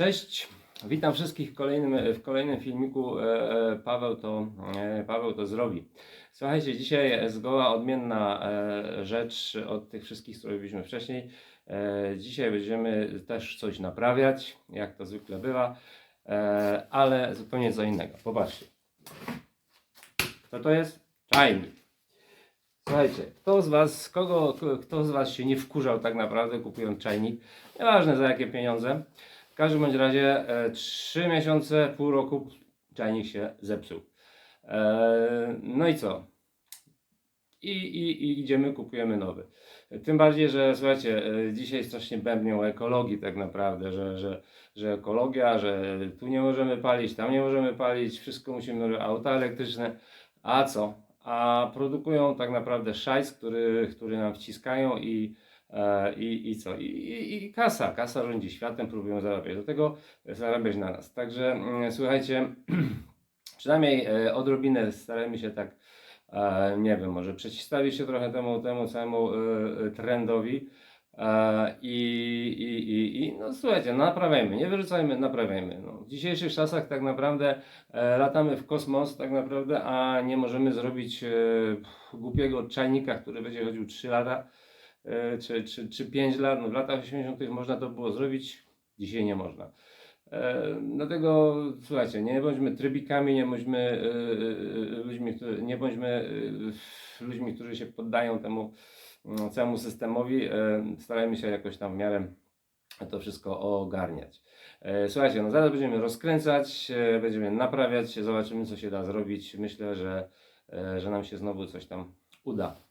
Cześć, witam wszystkich w kolejnym, w kolejnym filmiku. E, e, Paweł to, e, Paweł to zrobi. Słuchajcie, dzisiaj zgoła odmienna rzecz od tych wszystkich, które robiliśmy wcześniej. Dzisiaj będziemy też coś naprawiać, jak to zwykle bywa, ale zupełnie co innego. Popatrzcie. Co to jest? Czajnik. Słuchajcie, kto z was, kogo, kto z was się nie wkurzał tak naprawdę kupując czajnik? Nieważne za jakie pieniądze. Każdym bądź razie e, 3 miesiące, pół roku czajnik się zepsuł. E, no i co? I, i, I idziemy, kupujemy nowy. Tym bardziej, że słuchajcie, e, dzisiaj strasznie bębnią ekologii tak naprawdę, że, że, że ekologia, że tu nie możemy palić, tam nie możemy palić, wszystko musimy, auta elektryczne. A co? A produkują tak naprawdę szajs, który, który nam wciskają i, i, i co? I, i, I kasa, kasa rządzi światem, próbują zarabiać. Do tego zarabiać na nas. Także mm, słuchajcie, przynajmniej e, odrobinę staramy się tak, e, nie wiem, może przeciwstawić się trochę temu, temu całemu e, e, trendowi. E, I, i, i, I no słuchajcie, naprawiajmy, nie wyrzucajmy, naprawiajmy. No, w dzisiejszych czasach tak naprawdę e, latamy w kosmos, tak naprawdę, a nie możemy zrobić e, głupiego czajnika, który będzie chodził 3 lata e, czy, czy, czy 5 lat. No, w latach 80. można to było zrobić, dzisiaj nie można. E, dlatego słuchajcie, nie bądźmy trybikami, nie bądźmy e, e, ludźmi, którzy, nie bądźmy e, ludźmi, którzy się poddają temu mm, całemu systemowi. E, starajmy się jakoś tam w miarę to wszystko ogarniać. E, Słuchajcie, no zaraz będziemy rozkręcać, e, będziemy naprawiać, zobaczymy co się da zrobić. Myślę, że, e, że nam się znowu coś tam uda.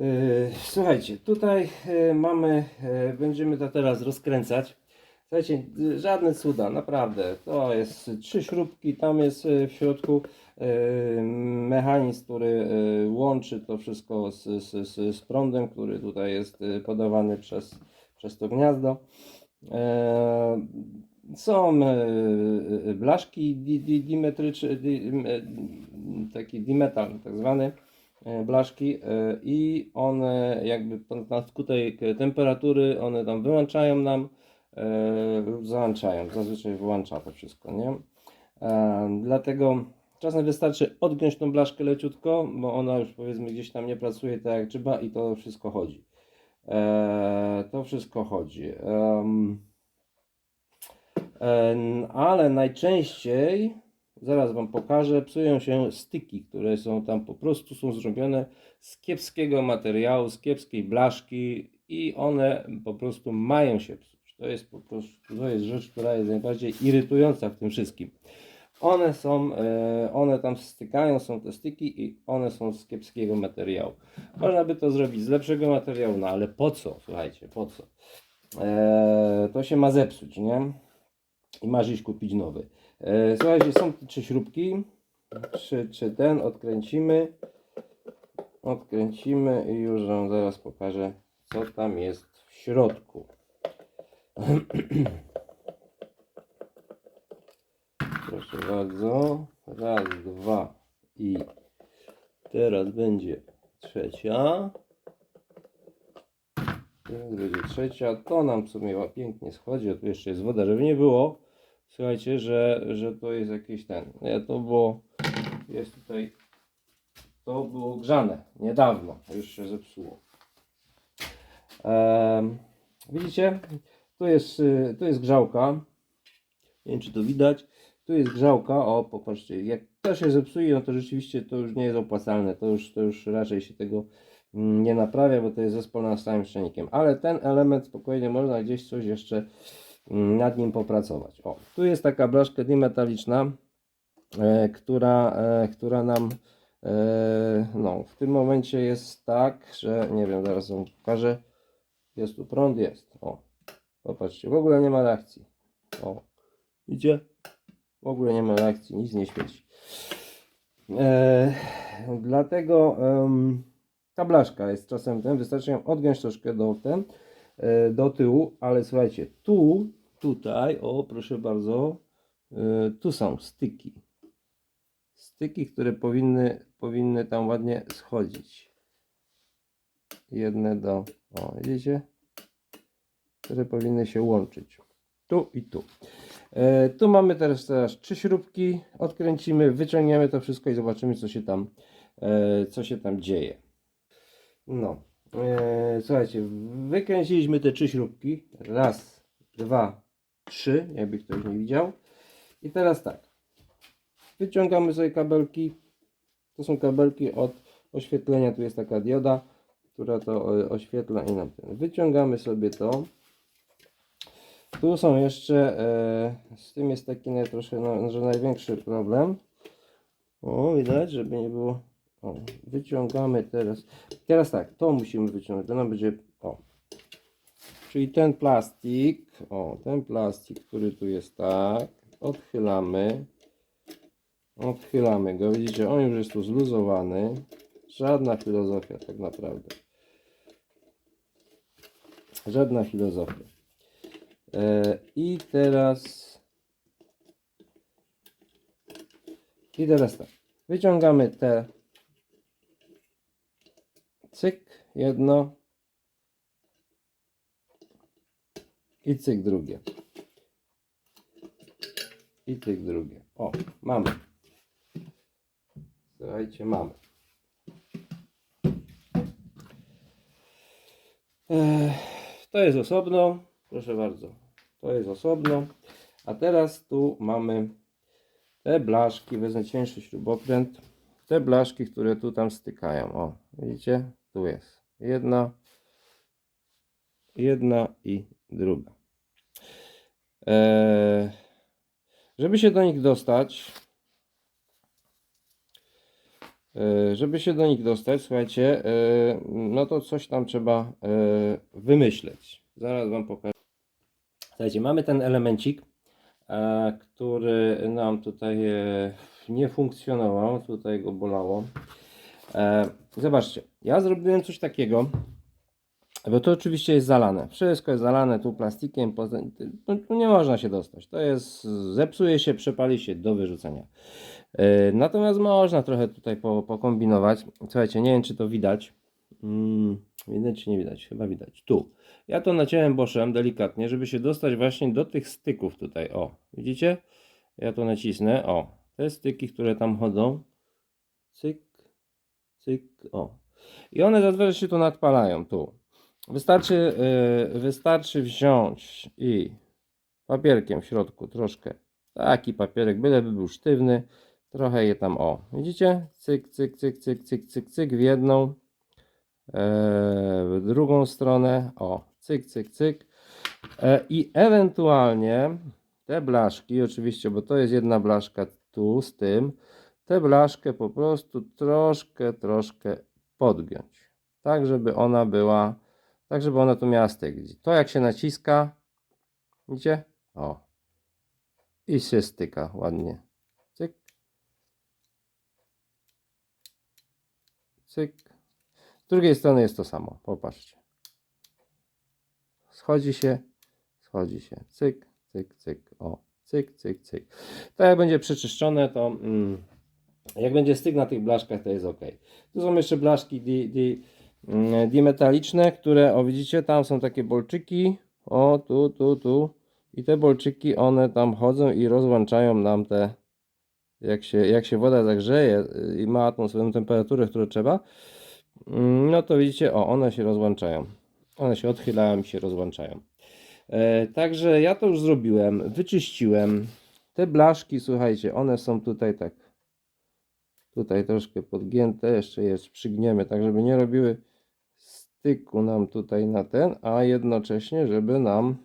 E, Słuchajcie, tutaj e, mamy, e, będziemy to teraz rozkręcać. Słuchajcie, żadne cuda, naprawdę. To jest trzy śrubki, tam jest w środku mechanizm, który łączy to wszystko z, z, z, z prądem, który tutaj jest podawany przez, przez to gniazdo. Są blaszki di, di, dimetryczne, di, taki dimetal tak zwany blaszki e, i one jakby na skutek temperatury one tam wyłączają nam e, lub załączają, zazwyczaj wyłącza to wszystko, nie? E, Dlatego czasem wystarczy odgiąć tą blaszkę leciutko, bo ona już powiedzmy gdzieś tam nie pracuje tak jak trzeba i to wszystko chodzi. E, To wszystko chodzi. Ale najczęściej zaraz Wam pokażę, psują się styki, które są tam po prostu są zrobione z kiepskiego materiału, z kiepskiej blaszki i one po prostu mają się psuć. To jest po prostu, to jest rzecz, która jest najbardziej irytująca w tym wszystkim. One są, e, one tam stykają, są te styki i one są z kiepskiego materiału. Można by to zrobić z lepszego materiału, no ale po co? Słuchajcie, po co? E, to się ma zepsuć, nie? I masz iść kupić nowy. E, słuchajcie, są trzy śrubki. Czy, czy ten odkręcimy? Odkręcimy i już Wam zaraz pokażę, co tam jest w środku. Proszę bardzo. Raz, dwa i teraz będzie trzecia. Teraz będzie trzecia. To nam w sumie pięknie schodzi. A tu jeszcze jest woda, żeby nie było. Słuchajcie, że, że to jest jakiś ten. Nie, to było. Jest tutaj. To było grzane niedawno. Już się zepsuło. Em, widzicie? Tu jest, y, tu jest grzałka. Nie wiem, czy to widać. Tu jest grzałka. O, popatrzcie. Jak to się zepsuje, no to rzeczywiście to już nie jest opłacalne. To już, to już raczej się tego mm, nie naprawia, bo to jest zespolona z całym szczenikiem. Ale ten element spokojnie można gdzieś coś jeszcze nad nim popracować. O, tu jest taka blaszka dimetaliczna, e, która, e, która nam e, no, w tym momencie jest tak, że nie wiem, zaraz wam pokażę. Jest tu prąd, jest. O, popatrzcie, w ogóle nie ma reakcji. O, idzie? W ogóle nie ma reakcji, nic nie świeci. E, dlatego ta blaszka jest czasem ten, wystarczy ją odgiąć troszkę do ten, do tyłu, ale słuchajcie, tu, tutaj, o proszę bardzo, e, tu są styki. Styki, które powinny, powinny tam ładnie schodzić. Jedne do, o widzicie? Które powinny się łączyć. tu i tu. E, tu mamy teraz, teraz trzy śrubki, odkręcimy, wyciągniemy to wszystko i zobaczymy co się tam, e, co się tam dzieje. No, e, słuchajcie, wykręciliśmy te trzy śrubki, raz, dwa, trzy, jakby ktoś nie widział. I teraz tak, wyciągamy sobie kabelki, to są kabelki od oświetlenia, tu jest taka dioda, która to e, oświetla i nam ten. Wyciągamy sobie to. Tu są jeszcze, e, z tym jest taki troszkę, no, że największy problem. O, widać, żeby nie było. O, wyciągamy teraz. Teraz tak, to musimy wyciągnąć. To nam będzie, o. Czyli ten plastik, o, ten plastik, który tu jest tak, odchylamy. Odchylamy go, widzicie, on już jest tu zluzowany. Żadna filozofia tak naprawdę. Żadna filozofia. E, I teraz. I teraz tak. Wyciągamy te. Cyk, jedno. I cyk drugie. I cyk drugie. O, mamy. Słuchajcie, mamy. To jest osobno, proszę bardzo. To jest osobno. A teraz tu mamy te blaszki, wezmę cieńszy śrubokręt. Te blaszki, które tu tam stykają. O, widzicie? Tu jest. Jedna, jedna i druga. Eee, żeby się do nich dostać, E, Żeby się do nich dostać, słuchajcie, e, no to coś tam trzeba e, wymyśleć. Zaraz Wam pokażę. Słuchajcie, mamy ten elemencik, e, który nam tutaj e, nie funkcjonował, tutaj go bolało. E, Zobaczcie, ja zrobiłem coś takiego, bo to oczywiście jest zalane. Wszystko jest zalane tu plastikiem, poza- tu, nie można się dostać. To jest, zepsuje się, przepali się do wyrzucenia. E, Natomiast można trochę tutaj po, pokombinować. Słuchajcie, nie wiem czy to widać. Mm, widać czy nie widać? Chyba widać. Tu. Ja to naciąłem boszem delikatnie, żeby się dostać właśnie do tych styków tutaj. O, widzicie? Ja to nacisnę. O, te styki, które tam chodzą. Cyk, cyk, o. I one zazwyczaj się tu nadpalają. Tu. Wystarczy, yy, wystarczy wziąć i papierkiem w środku troszkę. Taki papierek, byleby był sztywny. Trochę je tam, o, widzicie? Cyk, cyk, cyk, cyk, cyk, cyk, cyk w jedną, e, w drugą stronę, o, cyk, cyk, cyk. E, I ewentualnie te blaszki, oczywiście, bo to jest jedna blaszka tu z tym, tę blaszkę po prostu troszkę, troszkę podgiąć. Tak, żeby ona była, tak, żeby ona tu miała styk. To jak się naciska, widzicie? O. I się styka ładnie. Cyk. Cyk. Z drugiej strony jest to samo. Popatrzcie. Schodzi się, schodzi się. Cyk, cyk, cyk. O, cyk, cyk, cyk. To jak będzie przeczyszczone, to mm, jak będzie styk na tych blaszkach, to jest ok. Tu są jeszcze blaszki di, di, mm, dimetaliczne, które, o widzicie, tam są takie bolczyki. O, tu, tu, tu. I te bolczyki, one tam chodzą i rozłączają nam te, jak się, jak się woda zagrzeje y, i ma swoją temperaturę, którą trzeba, mm, no to widzicie, o, one się rozłączają. One się odchylają i się rozłączają. E, także ja to już zrobiłem, wyczyściłem. Te blaszki, słuchajcie, one są tutaj tak, tutaj troszkę podgięte, jeszcze je przygniemy, tak żeby nie robiły styku nam tutaj na ten, a jednocześnie, żeby nam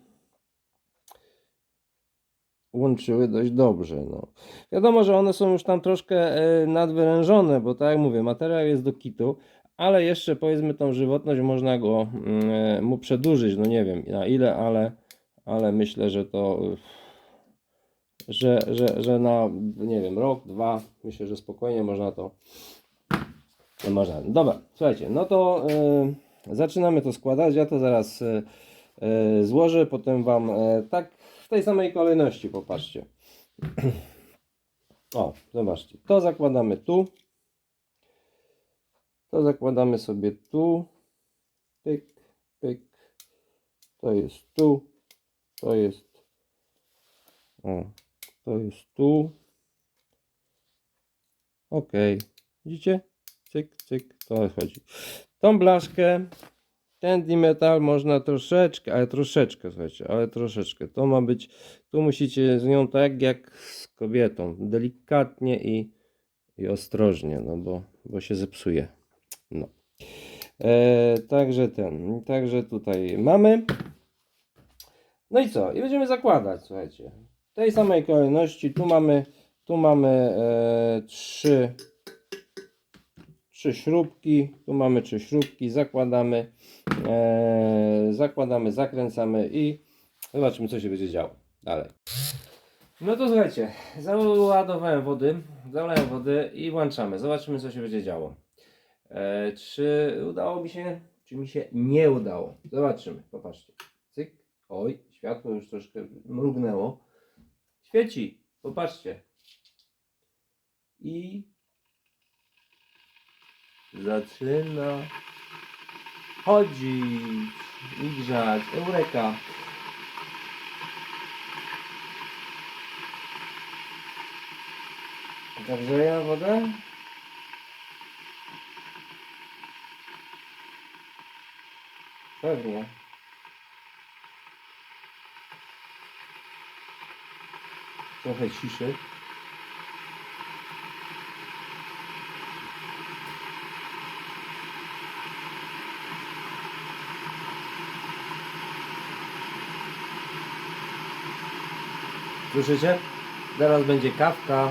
łączyły dość dobrze. No. Wiadomo, że one są już tam troszkę e, nadwyrężone, bo tak jak mówię, materiał jest do kitu, ale jeszcze powiedzmy tą żywotność można go mm, e, mu przedłużyć, no nie wiem na ile, ale, ale myślę, że to że, że, że na nie wiem, rok, dwa, myślę, że spokojnie można to można. Dobra, słuchajcie, no to e, zaczynamy to składać. Ja to zaraz e, e, złożę, potem wam e, tak w tej samej kolejności popatrzcie. O, zobaczcie. To zakładamy tu. To zakładamy sobie tu. Pyk, pyk. To jest tu. To jest O, to jest tu. Ok. Widzicie? Cyk, cyk, to chodzi. Tą blaszkę, ten dimetal można troszeczkę, ale troszeczkę, słuchajcie, ale troszeczkę. To ma być, tu musicie z nią tak jak z kobietą, delikatnie i, i ostrożnie, no bo, bo się zepsuje. No. E, także ten, także tutaj mamy. No i co? I będziemy zakładać, słuchajcie. W tej samej kolejności, tu mamy, tu mamy e, trzy, trzy śrubki, tu mamy trzy śrubki, zakładamy, e, zakładamy, zakręcamy i zobaczymy co się będzie działo dalej. No to słuchajcie, załadowałem wody, zalałem wody i włączamy. Zobaczymy co się będzie działo. E, czy udało mi się, czy mi się nie udało? Zobaczymy, popatrzcie. Cyk, oj, światło już troszkę mrugnęło. Świeci, popatrzcie. I zaczyna chodzić i grzać. Eureka. Zagrzeję wodę? Pewnie. Trochę ciszy. Słyszycie? Zaraz będzie kawka.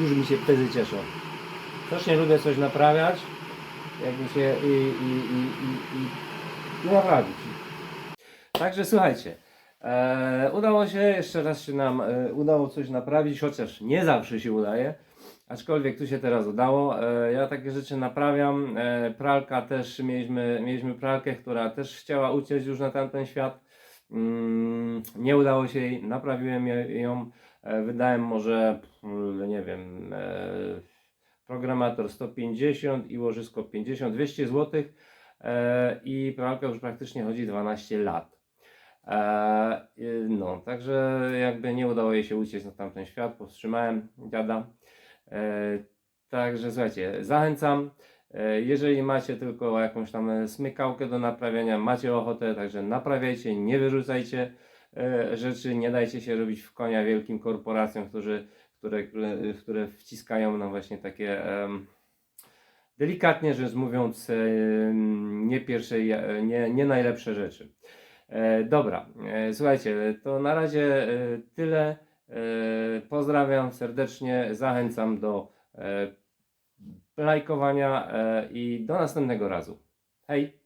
Już mi się pezy cieszą. Strasznie lubię coś naprawiać. Jakby się i, i, i, i, i, naprawić. Także słuchajcie. E, udało się, jeszcze raz się nam e, udało coś naprawić, chociaż nie zawsze się udaje. Aczkolwiek tu się teraz udało. E, ja takie rzeczy naprawiam. E, pralka też, mieliśmy, mieliśmy pralkę, która też chciała uciec już na tamten świat. Mm, nie udało się jej, naprawiłem ją. E, wydałem może, nie wiem, e, programator 150 i łożysko 50, 200 zł i pralka już praktycznie chodzi 12 lat. E, no, także jakby nie udało jej się uciec na tamten świat, powstrzymałem dziada. Także słuchajcie, zachęcam. Jeżeli macie tylko jakąś tam smykałkę do naprawiania, macie ochotę, także naprawiajcie, nie wyrzucajcie rzeczy, nie dajcie się robić w konia wielkim korporacjom, którzy, które, które, wciskają nam właśnie takie delikatnie rzecz mówiąc em, nie pierwszej, e, nie, nie najlepsze rzeczy. E, dobra, e, słuchajcie, to na razie e, tyle. E, pozdrawiam serdecznie, zachęcam do e, lajkowania e, i do następnego razu. Hej!